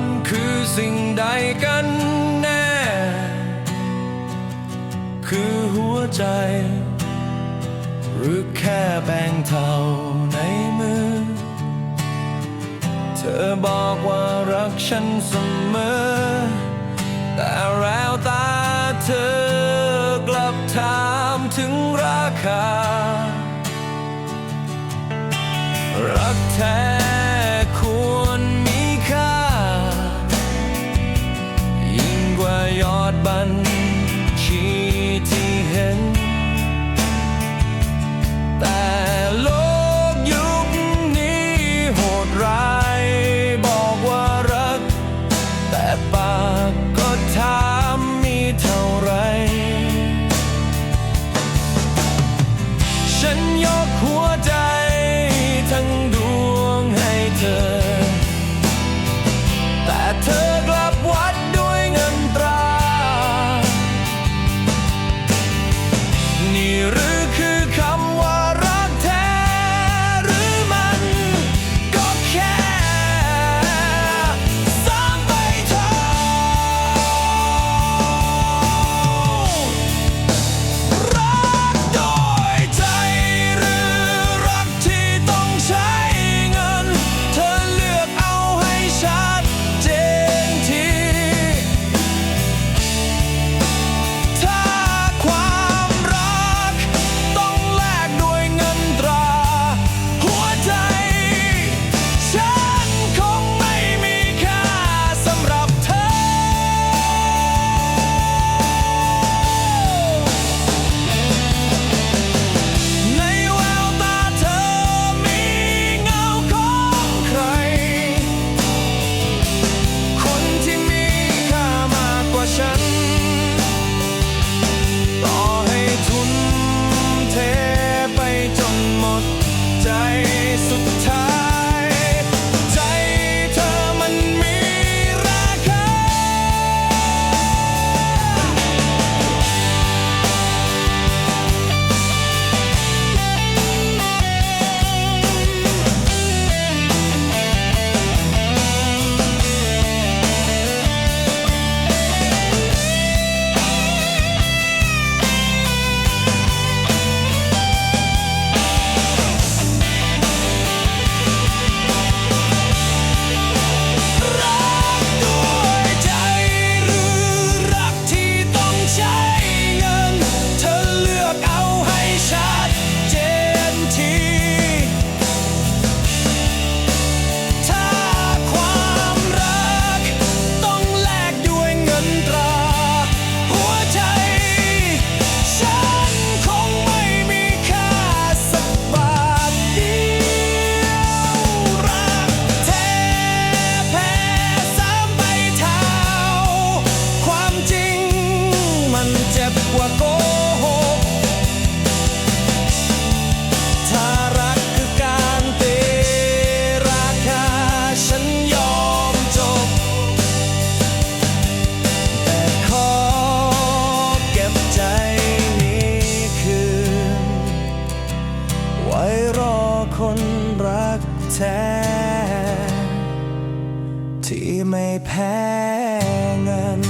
ันคือสิ่งใดกันแน่ คือหัวใจ หรือแค่แบ่งเท่าในมือ เธอบอกว่ารักฉันเสมอ แต่แล้วตาเธอกลับถามถึงราคา รักแท้ ฉันยกหัวใจ แท้ที่ไม่แพ้เงิน